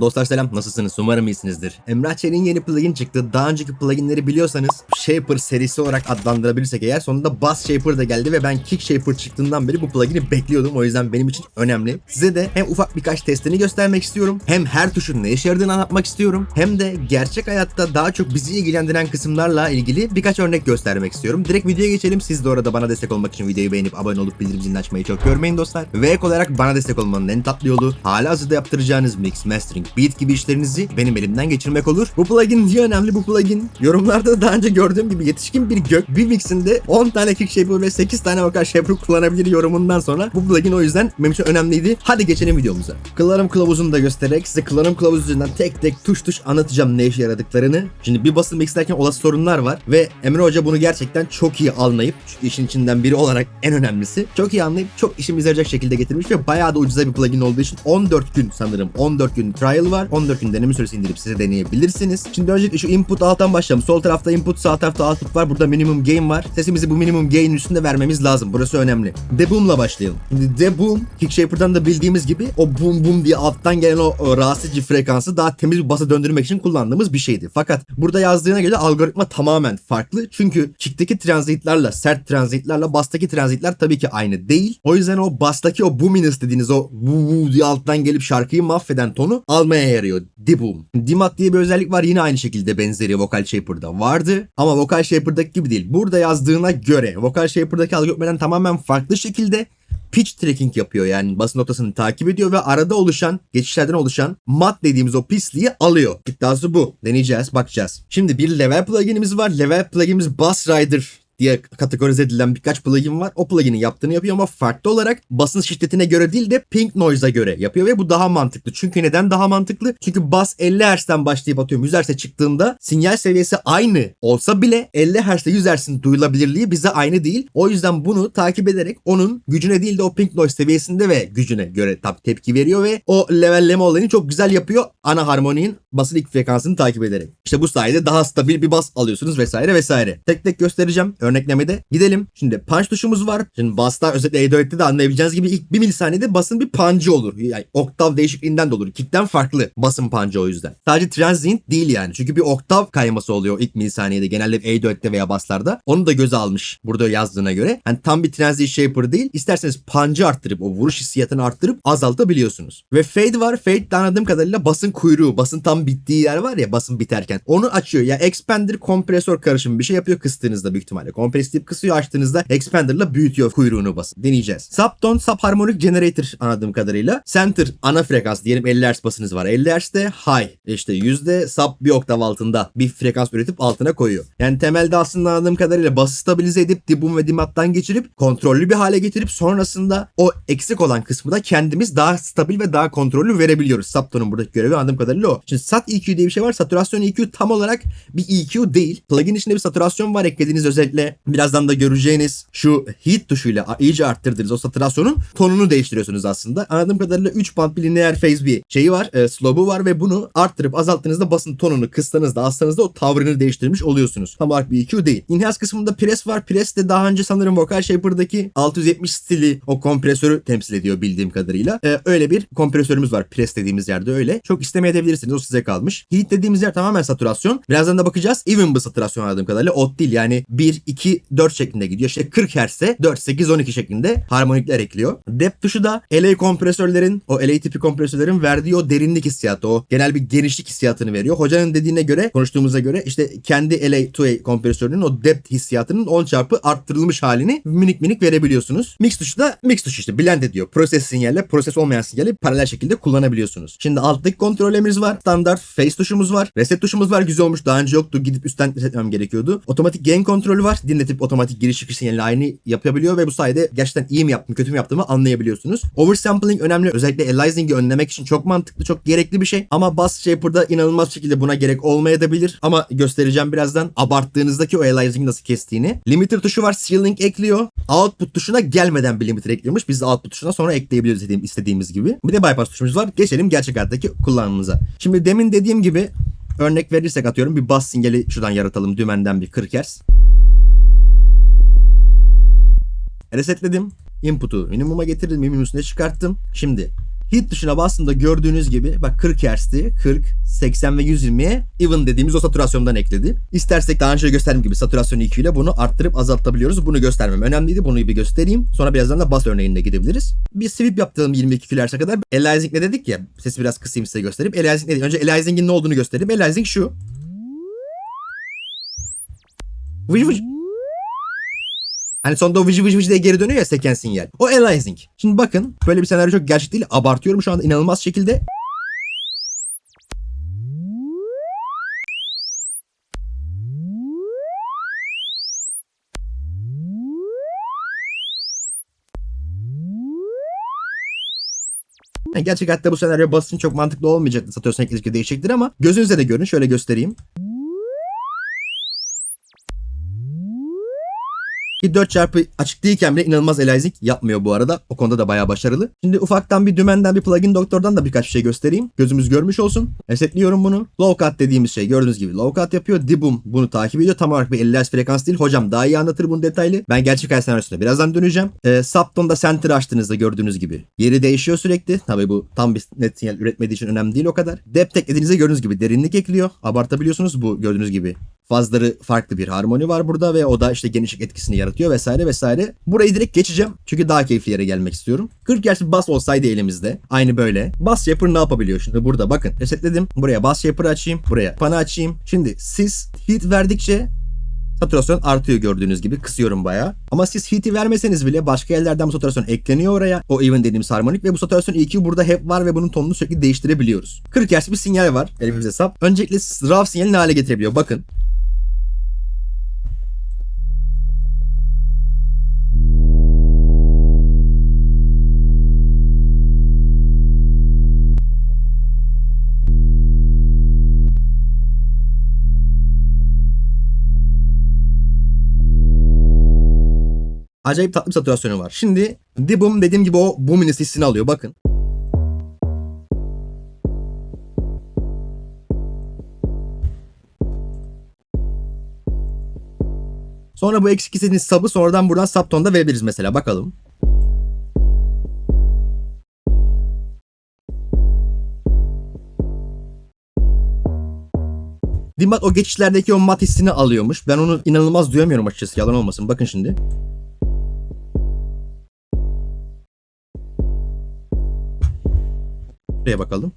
Dostlar selam nasılsınız umarım iyisinizdir. Emrah Çelik'in yeni plugin çıktı. Daha önceki pluginleri biliyorsanız Shaper serisi olarak adlandırabilirsek eğer sonunda Bass Shaper da geldi ve ben Kick Shaper çıktığından beri bu plugini bekliyordum. O yüzden benim için önemli. Size de hem ufak birkaç testini göstermek istiyorum. Hem her tuşun ne işe yaradığını anlatmak istiyorum. Hem de gerçek hayatta daha çok bizi ilgilendiren kısımlarla ilgili birkaç örnek göstermek istiyorum. Direkt videoya geçelim. Siz de orada bana destek olmak için videoyu beğenip abone olup bildirim zilini açmayı çok görmeyin dostlar. Ve ek olarak bana destek olmanın en tatlı yolu hala hazırda yaptıracağınız mix, mastering, beat gibi işlerinizi benim elimden geçirmek olur. Bu plugin niye önemli bu plugin? Yorumlarda daha önce gördüğüm gibi yetişkin bir gök bir mixinde 10 tane kick shaper ve 8 tane vokal shaper kullanabilir yorumundan sonra bu plugin o yüzden benim için önemliydi. Hadi geçelim videomuza. Kullanım kılavuzunu da göstererek size kullanım kılavuzu üzerinden tek tek tuş tuş anlatacağım ne işe yaradıklarını. Şimdi bir basın mixlerken olası sorunlar var ve Emre Hoca bunu gerçekten çok iyi anlayıp çünkü işin içinden biri olarak en önemlisi çok iyi anlayıp çok işimize yarayacak şekilde getirmiş ve bayağı da ucuza bir plugin olduğu için 14 gün sanırım 14 gün trial var. 14 gün deneme süresi indirip size deneyebilirsiniz. Şimdi öncelikle şu input alttan başlayalım. Sol tarafta input, sağ tarafta output var. Burada minimum gain var. Sesimizi bu minimum gain üstünde vermemiz lazım. Burası önemli. Deboom'la başlayalım. Şimdi deboom, Kickshaper'dan da bildiğimiz gibi o boom boom diye alttan gelen o, o rahatsız frekansı daha temiz bir basa döndürmek için kullandığımız bir şeydi. Fakat burada yazdığına göre algoritma tamamen farklı. Çünkü kick'teki transitlerle, sert transitlerle bastaki transitler tabii ki aynı değil. O yüzden o bastaki o boominess dediğiniz o bu diye alttan gelip şarkıyı mahveden tonu almaya yarıyor. Deboom. Dimat diye bir özellik var yine aynı şekilde benzeri Vocal Shaper'da vardı. Ama Vocal Shaper'daki gibi değil. Burada yazdığına göre Vocal Shaper'daki algoritmadan tamamen farklı şekilde pitch tracking yapıyor yani basın notasını takip ediyor ve arada oluşan geçişlerden oluşan mat dediğimiz o pisliği alıyor. İddiası bu. Deneyeceğiz, bakacağız. Şimdi bir level pluginimiz var. Level pluginimiz Bass Rider diye kategorize edilen birkaç plugin var. O plugin'in yaptığını yapıyor ama farklı olarak basın şiddetine göre değil de pink noise'a göre yapıyor ve bu daha mantıklı. Çünkü neden daha mantıklı? Çünkü bas 50 Hz'den başlayıp atıyorum 100 Hz'e çıktığında sinyal seviyesi aynı olsa bile 50 Hz'de 100 Hz'in duyulabilirliği bize aynı değil. O yüzden bunu takip ederek onun gücüne değil de o pink noise seviyesinde ve gücüne göre tabii tepki veriyor ve o levelleme olayını çok güzel yapıyor. Ana harmoninin basın ilk frekansını takip ederek. İşte bu sayede daha stabil bir bas alıyorsunuz vesaire vesaire. Tek tek göstereceğim örneklemede. Gidelim. Şimdi punch tuşumuz var. Şimdi basta özellikle E4'te de anlayabileceğiniz gibi ilk 1 milisaniyede basın bir punch'ı olur. Yani oktav değişikliğinden de olur. Kick'ten farklı basın punch'ı o yüzden. Sadece transient değil yani. Çünkü bir oktav kayması oluyor ilk milisaniyede. Genelde E4'te veya baslarda. Onu da göze almış burada yazdığına göre. Yani tam bir transient shaper değil. İsterseniz punch'ı arttırıp o vuruş hissiyatını arttırıp azaltabiliyorsunuz. Ve fade var. Fade de anladığım kadarıyla basın kuyruğu. Basın tam bittiği yer var ya basın biterken. Onu açıyor. Ya expander kompresör karışımı bir şey yapıyor kıstığınızda büyük ihtimalle. Kompres deyip kısıyor açtığınızda expander'la büyütüyor kuyruğunu basın. Deneyeceğiz. Subtone subharmonic generator anladığım kadarıyla. Center ana frekans diyelim 50 Hz basınız var. 50 Hz'de high işte yüzde sub bir oktav altında bir frekans üretip altına koyuyor. Yani temelde aslında anladığım kadarıyla bası stabilize edip dibum ve dimattan geçirip kontrollü bir hale getirip sonrasında o eksik olan kısmı da kendimiz daha stabil ve daha kontrollü verebiliyoruz. Subtone'un buradaki görevi anladığım kadarıyla o. Şimdi SAT EQ diye bir şey var. Saturasyon EQ tam olarak bir EQ değil. Plugin içinde bir saturasyon var eklediğiniz özellikle birazdan da göreceğiniz şu heat tuşuyla iyice arttırdığınız o saturasyonun tonunu değiştiriyorsunuz aslında. Anladığım kadarıyla 3 band bir lineer phase bir şeyi var. E, slope'u var ve bunu arttırıp azalttığınızda basın tonunu kıstığınızda aslanızda o tavrını değiştirmiş oluyorsunuz. Tam olarak bir EQ değil. Enhance kısmında press var. Press de daha önce sanırım Vocal Shaper'daki 670 stili o kompresörü temsil ediyor bildiğim kadarıyla. E, öyle bir kompresörümüz var. Press dediğimiz yerde öyle. Çok istemeyebilirsiniz. O size kalmış. Heat dediğimiz yer tamamen saturasyon. Birazdan da bakacağız. Even bir saturasyon anladığım kadarıyla. Odd değil yani 1, 2, 4 şeklinde gidiyor. İşte 40 Hz'e 4, 8, 12 şeklinde harmonikler ekliyor. Depth tuşu da LA kompresörlerin, o LA tipi kompresörlerin verdiği o derinlik hissiyatı, o genel bir genişlik hissiyatını veriyor. Hocanın dediğine göre, konuştuğumuza göre işte kendi LA2A kompresörünün o depth hissiyatının 10 çarpı arttırılmış halini minik minik verebiliyorsunuz. Mix tuşu da mix tuşu işte blend ediyor. Proses sinyalle proses olmayan sinyali paralel şekilde kullanabiliyorsunuz. Şimdi alttaki kontrollerimiz var. Standart face tuşumuz var. Reset tuşumuz var. Güzel olmuş. Daha önce yoktu. Gidip üstten resetlemem gerekiyordu. Otomatik gain kontrolü var. Dinletip otomatik giriş çıkış sinyalini aynı yapabiliyor ve bu sayede gerçekten iyi mi yaptım kötü mü yaptığımı anlayabiliyorsunuz. Oversampling önemli. Özellikle aliasing'i önlemek için çok mantıklı, çok gerekli bir şey. Ama Bass Shaper'da inanılmaz şekilde buna gerek olmayabilir. Ama göstereceğim birazdan abarttığınızdaki o aliasing'i nasıl kestiğini. Limiter tuşu var. Ceiling ekliyor. Output tuşuna gelmeden bir limiter ekliyormuş. Biz de output tuşuna sonra ekleyebiliriz dediğim, istediğimiz gibi. Bir de bypass tuşumuz var. Geçelim gerçek hayattaki kullanımımıza. Şimdi demin dediğim gibi örnek verirsek atıyorum bir bas sinyali şuradan yaratalım dümenden bir 40 Hz. Resetledim. Input'u minimuma getirdim. Minimum üstüne çıkarttım. Şimdi Hit tuşuna bastığımda gördüğünüz gibi bak 40 Hz'ti. 40, 80 ve 120'ye even dediğimiz o satürasyondan ekledi. İstersek daha önce gösterdiğim gibi satürasyon 2 ile bunu arttırıp azaltabiliyoruz. Bunu göstermem önemliydi. Bunu bir göstereyim. Sonra birazdan da bas örneğine gidebiliriz. Bir sweep yaptığım 22 kHz'e kadar aliasing ne dedik ya. Sesi biraz kısayım size göstereyim. Aliasing ne? Önce aliasing'in ne olduğunu göstereyim. Aliasing şu. Vıj vıj. Hani sonunda vıcı vıcı vıcı diye geri dönüyor ya seken sinyal. O aliasing. Şimdi bakın böyle bir senaryo çok gerçek değil. Abartıyorum şu anda inanılmaz şekilde. Yani gerçek hayatta bu senaryo basın çok mantıklı olmayacaktı. Satıyorsan kesinlikle değişecektir ama gözünüze de görün. Şöyle göstereyim. Ki 4 çarpı açık değilken bile inanılmaz aliasing yapmıyor bu arada. O konuda da bayağı başarılı. Şimdi ufaktan bir dümenden bir plugin doktordan da birkaç şey göstereyim. Gözümüz görmüş olsun. Resetliyorum bunu. Low cut dediğimiz şey gördüğünüz gibi low cut yapıyor. Dibum bunu takip ediyor. Tam olarak bir 50 Hz frekans değil. Hocam daha iyi anlatır bunu detaylı. Ben gerçek hayat senaryosuna birazdan döneceğim. Ee, Subtone'da center açtığınızda gördüğünüz gibi. Yeri değişiyor sürekli. Tabii bu tam bir net sinyal üretmediği için önemli değil o kadar. Depth eklediğinizde gördüğünüz gibi derinlik ekliyor. Abartabiliyorsunuz bu gördüğünüz gibi fazları farklı bir harmoni var burada ve o da işte genişlik etkisini yaratıyor vesaire vesaire. Burayı direkt geçeceğim çünkü daha keyifli yere gelmek istiyorum. 40 Hz bas olsaydı elimizde aynı böyle. Bass Shaper ne yapabiliyor şimdi burada bakın resetledim. Buraya Bass Shaper'ı açayım. Buraya panı açayım. Şimdi siz heat verdikçe Saturasyon artıyor gördüğünüz gibi. Kısıyorum bayağı. Ama siz heat'i vermeseniz bile başka yerlerden bu saturasyon ekleniyor oraya. O even dediğimiz harmonik ve bu saturasyon EQ burada hep var ve bunun tonunu sürekli değiştirebiliyoruz. 40 Hz bir sinyal var elimizde sap. Öncelikle raw sinyali ne hale getirebiliyor? Bakın. Acayip tatlı bir satürasyonu var. Şimdi Dibum dediğim gibi o boominess hissini alıyor bakın. Sonra bu eksik istediğiniz sub'ı sonradan buradan subtone'da verebiliriz mesela bakalım. Dimbat o geçişlerdeki o mat hissini alıyormuş. Ben onu inanılmaz duyamıyorum açıkçası yalan olmasın. Bakın şimdi. Buraya bakalım.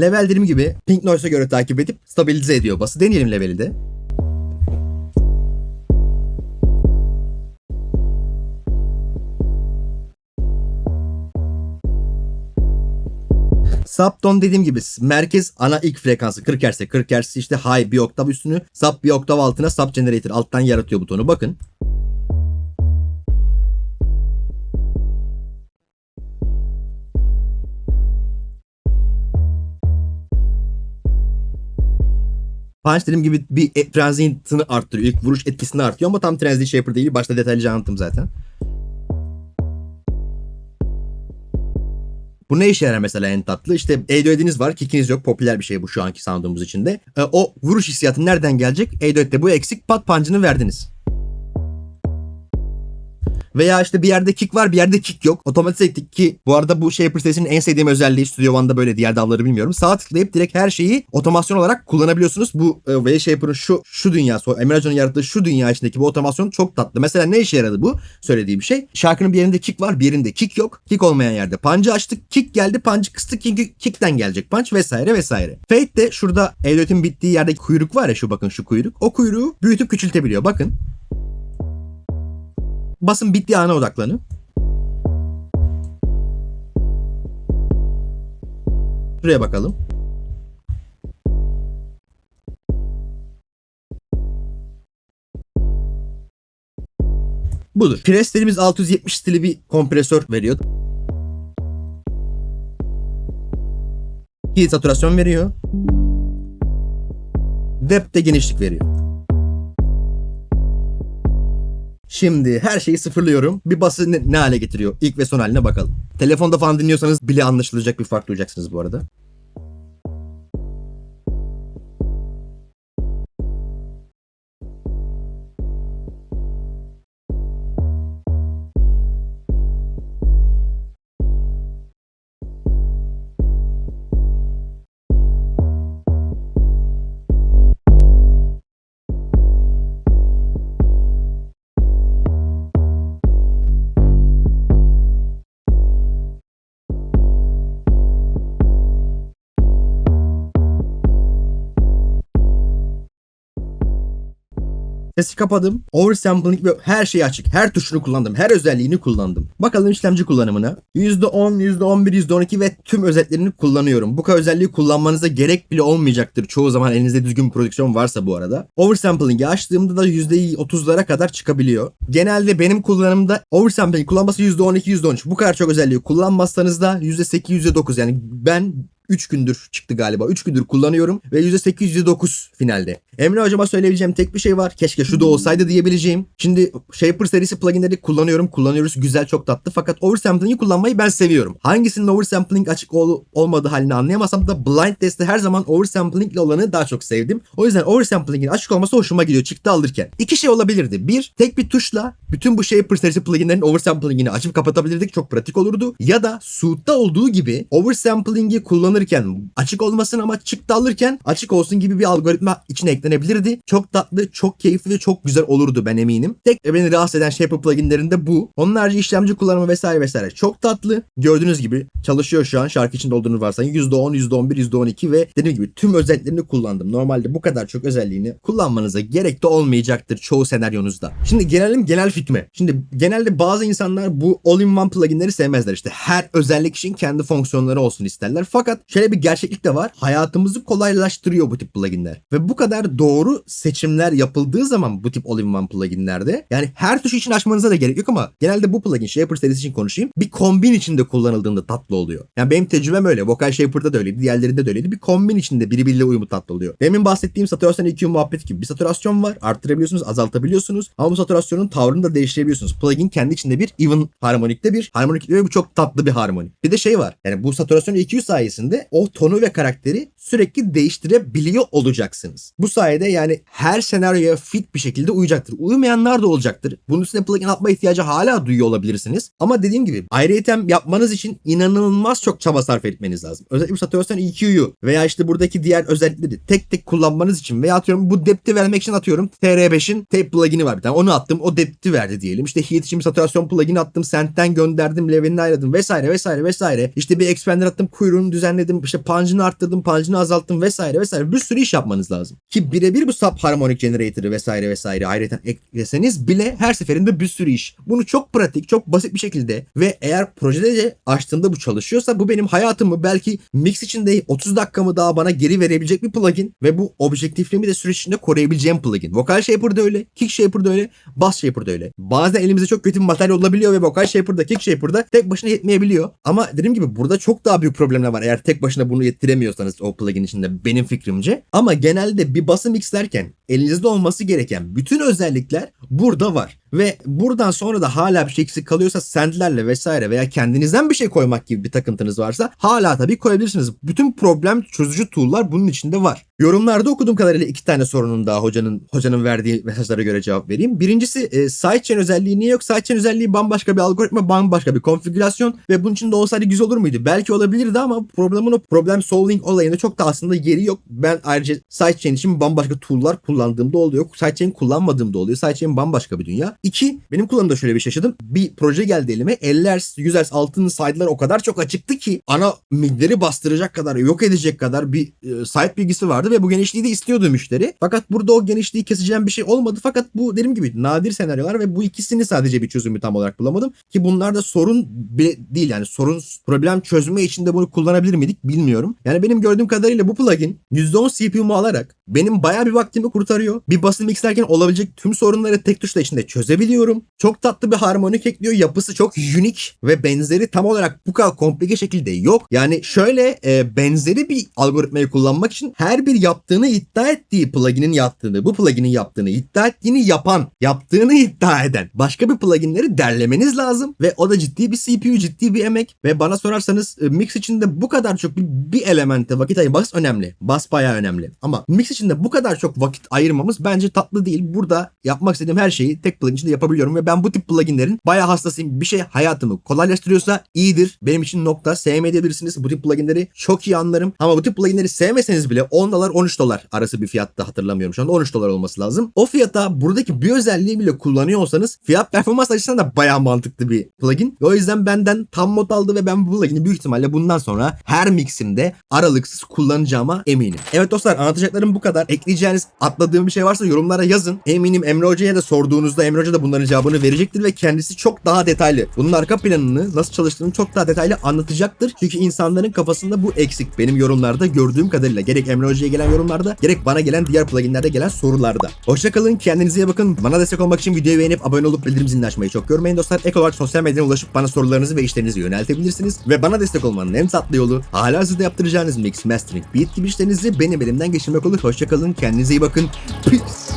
Level dilim gibi Pink Noise'a göre takip edip stabilize ediyor bası. Deneyelim leveli de. Subton dediğim gibi merkez ana ilk frekansı 40 Hz. 40 Hz işte high bir oktav üstünü sub bir oktav altına sub generator alttan yaratıyor butonu bakın. Punch dediğim gibi bir e- transient'ını arttırıyor. İlk vuruş etkisini artıyor ama tam transient shaper değil. Başta detaylıca anlattım zaten. Bu ne işe yarar mesela en tatlı? İşte A4'iniz var. Kickiniz yok. Popüler bir şey bu şu anki sound'umuz içinde. E, o vuruş hissiyatı nereden gelecek? A4'te bu eksik. Pat punch'ını verdiniz. Veya işte bir yerde kick var bir yerde kick yok. Otomatik ki bu arada bu Shaper sesinin en sevdiğim özelliği Studio One'da böyle diğer davları bilmiyorum. Sağ tıklayıp direkt her şeyi otomasyon olarak kullanabiliyorsunuz. Bu e, Way Shaper'ın şu şu dünyası, o Emirajo'nun yarattığı şu dünya içindeki bu otomasyon çok tatlı. Mesela ne işe yaradı bu? Söylediğim şey. Şarkının bir yerinde kick var bir yerinde kick yok. Kick olmayan yerde punch'ı açtık. Kick geldi punch'ı kıstık. Kick, kick'ten gelecek punch vesaire vesaire. Fate de şurada Elliot'in bittiği yerdeki kuyruk var ya şu bakın şu kuyruk. O kuyruğu büyütüp küçültebiliyor. Bakın basın bittiği ana odaklanın. Şuraya bakalım. Budur. Pres dediğimiz 670 stili bir kompresör veriyor. Heat saturasyon veriyor. Depth de genişlik veriyor. Şimdi her şeyi sıfırlıyorum. Bir bası ne, ne hale getiriyor? İlk ve son haline bakalım. Telefonda falan dinliyorsanız bile anlaşılacak bir fark duyacaksınız bu arada. Sesi kapadım. Oversampling ve her şeyi açık. Her tuşunu kullandım. Her özelliğini kullandım. Bakalım işlemci kullanımına. %10, %11, %12 ve tüm özetlerini kullanıyorum. Bu kadar özelliği kullanmanıza gerek bile olmayacaktır. Çoğu zaman elinizde düzgün bir prodüksiyon varsa bu arada. Oversampling'i açtığımda da %30'lara kadar çıkabiliyor. Genelde benim kullanımda oversampling kullanması %12, %13. Bu kadar çok özelliği kullanmazsanız da %8, %9. Yani ben 3 gündür çıktı galiba. 3 gündür kullanıyorum ve %8 %9 finalde. Emre hocama söyleyebileceğim tek bir şey var. Keşke şu da olsaydı diyebileceğim. Şimdi Shaper serisi pluginleri kullanıyorum. Kullanıyoruz. Güzel çok tatlı. Fakat oversampling'i kullanmayı ben seviyorum. Hangisinin oversampling açık ol- olmadığı halini anlayamasam da blind test'te her zaman oversampling ile olanı daha çok sevdim. O yüzden oversampling'in açık olması hoşuma gidiyor çıktı alırken. İki şey olabilirdi. Bir, tek bir tuşla bütün bu Shaper serisi pluginlerin oversampling'ini açıp kapatabilirdik. Çok pratik olurdu. Ya da Suit'ta olduğu gibi oversampling'i kullanırken açık olmasın ama çıktı alırken açık olsun gibi bir algoritma içine eklenebilirdi. Çok tatlı, çok keyifli ve çok güzel olurdu ben eminim. Tek beni rahatsız eden Shaper pluginlerinde bu. Onun harici işlemci kullanımı vesaire vesaire çok tatlı. Gördüğünüz gibi çalışıyor şu an. Şarkı içinde olduğunu varsayın. %10, %11, %12 ve dediğim gibi tüm özelliklerini kullandım. Normalde bu kadar çok özelliğini kullanmanıza gerek de olmayacaktır çoğu senaryonuzda. Şimdi gelelim genel fikrime. Şimdi genelde bazı insanlar bu all-in-one pluginleri sevmezler. İşte her özellik için kendi fonksiyonları olsun isterler. Fakat şöyle bir gerçeklik de var. Hayatımızı kolaylaştırıyor bu tip pluginler. Ve bu kadar doğru seçimler yapıldığı zaman bu tip all-in-one pluginlerde yani her tuş için açmanıza da gerek yok ama genelde bu plugin Shaper serisi için konuşayım. Bir kombin içinde kullanıldığında tatlı oluyor. Yani benim tecrübem öyle. Vocal Shaper'da da öyleydi. Diğerlerinde de öyleydi. Bir kombin içinde birbiriyle uyumu tatlı oluyor. Demin bahsettiğim saturasyon EQ muhabbeti gibi bir saturasyon var. Arttırabiliyorsunuz, azaltabiliyorsunuz. Ama bu saturasyonun tavrını da değiştirebiliyorsunuz. Plugin kendi içinde bir even harmonikte bir harmonik ve bu çok tatlı bir harmonik. Bir de şey var. Yani bu saturasyon EQ sayesinde o tonu ve karakteri sürekli değiştirebiliyor olacaksınız. Bu sayede yani her senaryoya fit bir şekilde uyacaktır. Uyumayanlar da olacaktır. Bunun üstüne plugin atma ihtiyacı hala duyuyor olabilirsiniz. Ama dediğim gibi ayrıyeten yapmanız için inanılmaz çok çaba sarf etmeniz lazım. Özellikle bu saturasyon EQ'yu veya işte buradaki diğer özellikleri tek tek kullanmanız için veya atıyorum bu depth'i vermek için atıyorum TR5'in tape plugin'i var bir tane. Onu attım. O depth'i verdi diyelim. İşte heat için bir saturasyon plugin'i attım. Sent'ten gönderdim. Level'ini ayırdım vesaire vesaire vesaire. İşte bir expander attım. Kuyruğunu düzenledim. İşte punch'ını arttırdım. Punch'ını azalttım vesaire vesaire. Bir sürü iş yapmanız lazım. Ki birebir bu sub harmonic generator'ı vesaire vesaire ayrıca ekleseniz bile her seferinde bir sürü iş. Bunu çok pratik, çok basit bir şekilde ve eğer projede de açtığımda bu çalışıyorsa bu benim hayatımı belki mix içinde 30 dakikamı daha bana geri verebilecek bir plugin ve bu objektifliğimi de süreç içinde koruyabileceğim plugin. Vocal Shaper'da öyle, Kick Shaper'da öyle, Bass Shaper'da öyle. Bazen elimizde çok kötü bir materyal olabiliyor ve Vocal Shaper'da, Kick Shaper'da tek başına yetmeyebiliyor. Ama dediğim gibi burada çok daha büyük problemler var eğer tek başına bunu yettiremiyorsanız o plugin içinde benim fikrimce. Ama genelde bir bası mixlerken elinizde olması gereken bütün özellikler burada var. Ve buradan sonra da hala bir şey eksik kalıyorsa sendlerle vesaire veya kendinizden bir şey koymak gibi bir takıntınız varsa hala tabii koyabilirsiniz. Bütün problem çözücü tool'lar bunun içinde var. Yorumlarda okuduğum kadarıyla iki tane sorunun daha hocanın hocanın verdiği mesajlara göre cevap vereyim. Birincisi e, sidechain özelliği niye yok? Sidechain özelliği bambaşka bir algoritma, bambaşka bir konfigürasyon ve bunun için de olsaydı güzel olur muydu? Belki olabilirdi ama problemin o problem solving olayında çok da aslında yeri yok. Ben ayrıca sidechain için bambaşka tool'lar kullandığımda oluyor. Sidechain kullanmadığımda oluyor. Sidechain bambaşka bir dünya. İki, benim kullanımda şöyle bir şaşırdım. Bir proje geldi elime. 50 Hz, 100 Hz altının side'lar o kadar çok açıktı ki ana midleri bastıracak kadar, yok edecek kadar bir e, site bilgisi vardı ve bu genişliği de istiyordu müşteri. Fakat burada o genişliği keseceğim bir şey olmadı. Fakat bu dediğim gibi nadir senaryolar ve bu ikisini sadece bir çözümü tam olarak bulamadım. Ki bunlar da sorun bile değil yani sorun problem çözme için de bunu kullanabilir miydik bilmiyorum. Yani benim gördüğüm kadarıyla bu plugin %10 CPU'mu alarak benim bayağı bir vaktimi kurtarıyor. Bir basın mixlerken olabilecek tüm sorunları tek tuşla içinde çözebiliyorum. Çok tatlı bir harmonik ekliyor. Yapısı çok unik ve benzeri tam olarak bu kadar komplike şekilde yok. Yani şöyle e, benzeri bir algoritmayı kullanmak için her bir yaptığını iddia ettiği pluginin yaptığını, bu pluginin yaptığını iddia ettiğini yapan, yaptığını iddia eden başka bir pluginleri derlemeniz lazım ve o da ciddi bir CPU, ciddi bir emek ve bana sorarsanız e, mix içinde bu kadar çok bir, bir elemente vakit ayırmak önemli. Bas bayağı önemli. Ama mix içinde bu kadar çok vakit ayırmamız bence tatlı değil. Burada yapmak istediğim her şeyi tek plugin içinde yapabiliyorum ve ben bu tip pluginlerin bayağı hastasıyım. Bir şey hayatımı kolaylaştırıyorsa iyidir. Benim için nokta. Sevmeyebilirsiniz. Bu tip pluginleri çok iyi anlarım. Ama bu tip pluginleri sevmeseniz bile 10 dolar 13 dolar arası bir fiyatta hatırlamıyorum şu anda 13 dolar olması lazım. O fiyata buradaki bir özelliği bile kullanıyor olsanız fiyat performans açısından da bayağı mantıklı bir plugin. O yüzden benden tam mod aldı ve ben bu plugin'i büyük ihtimalle bundan sonra her miximde aralıksız kullanacağıma eminim. Evet dostlar anlatacaklarım bu kadar. Ekleyeceğiniz, atladığım bir şey varsa yorumlara yazın. Eminim Emre Hoca'ya da sorduğunuzda Emre Hoca da bunların cevabını verecektir ve kendisi çok daha detaylı. Bunun arka planını, nasıl çalıştığını çok daha detaylı anlatacaktır. Çünkü insanların kafasında bu eksik. Benim yorumlarda gördüğüm kadarıyla gerek Emre Hoca'ya gelen yorumlarda gerek bana gelen diğer pluginlerde gelen sorularda. Hoşçakalın, kendinize iyi bakın. Bana destek olmak için videoyu beğenip abone olup bildirim zilini açmayı çok görmeyin dostlar. Ek olarak sosyal medyaya ulaşıp bana sorularınızı ve işlerinizi yöneltebilirsiniz. Ve bana destek olmanın en tatlı yolu hala hazırda yaptıracağınız mix, mastering, beat gibi işlerinizi benim elimden geçirmek olur. Hoşçakalın, kendinize iyi bakın. Peace.